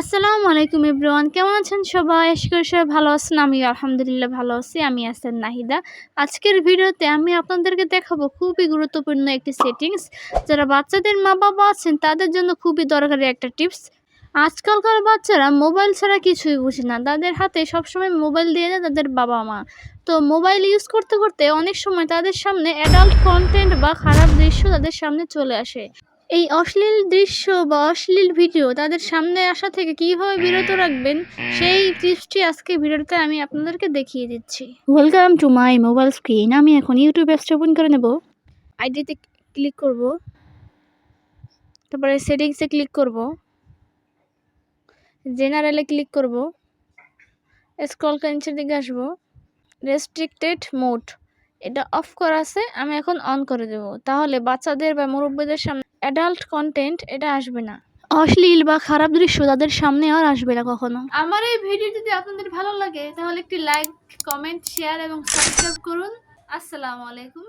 আসসালামু আলাইকুম এভরিওয়ান, কেমন আছেন সবাই? আশা করি সবাই ভালো আছেন আমি আলহামদুলিল্লাহ ভালো আছি, আমি আছেন নাহিদা। আজকের ভিডিওতে আমি আপনাদেরকে দেখাবো খুবই গুরুত্বপূর্ণ একটি সেটিংস যারা বাচ্চাদের মা বাবা আছেন, তাদের জন্য খুবই দরকারি একটা টিপস আজকালকার বাচ্চারা মোবাইল ছাড়া কিছুই বুঝে না, তাদের হাতে সবসময় মোবাইল দিয়ে দেয় তাদের বাবা মা তো মোবাইল ইউজ করতে করতে অনেক সময় তাদের সামনে অ্যাডাল্ট কন্টেন্ট বা খারাপ দৃশ্য তাদের সামনে চলে আসে। এই অশ্লীল দৃশ্য বা অশ্লীল ভিডিও তাদের সামনে আসা থেকে কীভাবে বিরত রাখবেন সেই টিপসটি আজকে ভিডিওতে আমি আপনাদেরকে দেখিয়ে দিচ্ছি। Welcome to my mobile screen আমি এখন ইউটিউব অ্যাপসটা ওপেন করে নেব। আইডিতে ক্লিক করব। তারপরে সেটিংসে ক্লিক করব। জেনারেলে ক্লিক করব। স্ক্রল করে নিচের দিকে আসব। রেস্ট্রিক্টেড মোড এটা অফ করা আছে আমি এখন অন করে দেব। তাহলে বাচ্চাদের বা মুরব্বীদের সামনে অ্যাডাল্ট কন্টেন্ট এটা আসবে না। অশ্লীল বা খারাপ দৃশ্য তাদের সামনে আর আসবে না কখনো। আমার এই ভিডিও যদি আপনাদের ভালো লাগে তাহলে একটি লাইক কমেন্ট শেয়ার এবং সাবস্ক্রাইব করুন। আসসালামু আলাইকুম।